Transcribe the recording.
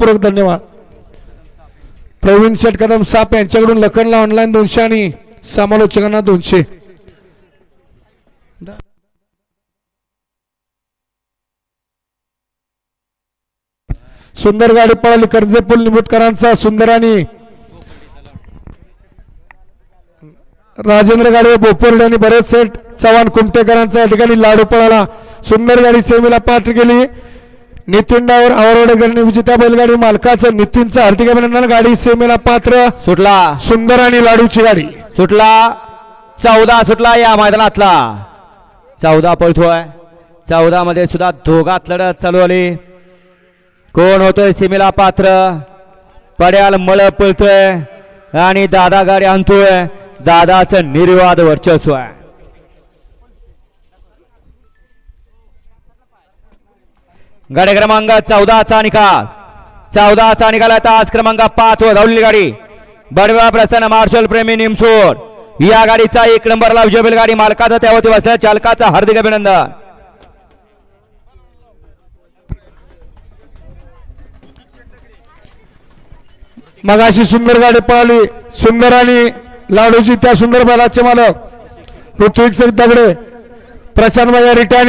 पूर्वक धन्यवाद. प्रवीण शेठ कदम साप यांच्याकडून लखनला ऑनलाईन दोनशे आणि समालोचकांना दोनशे. सुंदर गाडी पळाली कर्जे पूल निमुटकरांचा सुंदर आणि राजेंद्र गाडी बोपोर्डे आणि बरेच सेट चव्हाण कुमटेकरांचा या ठिकाणी लाडू पळाला. सुंदर गाडी सेमीला पात्र केली. नितीन डावर आवरवडेकर विजेत्या बैलगाडी मालकाचं नितीनचं हार्दिक अभिनंदन. गाडी सेमीला पात्र. सुटला. सुंदर आणि लाडूची गाडी. सुटला. चौदा सुटला या मैदानातला. चौदा पळतोय चौदा मध्ये सुद्धा दोघात लढत चालू आली. कोण होतोय सीमेला पात्र? पड्याल मळ पळतोय. आणि दादा गाडी आणतोय. दादाचं निर्वाद वर्चस्व आहे. गाडी क्रमांक चौदाचा निकाल. चौदाचा निकाल तास क्रमांक पाच वर धावलेली गाडी बडवा प्रसन्न मार्शल प्रेमी निमसोड या गाडीचा एक नंबरला विजय गाडी मालकाचा त्यावरती बसल्या चालकाचा हार्दिक अभिनंदन. मगाशी सुंदर गाडी पळाली सुंदर आणि लाडूची त्या सुंदर बैलाचे मालक. ऋत्विक सिंग दगडे. प्रशांत भाई रिटाणी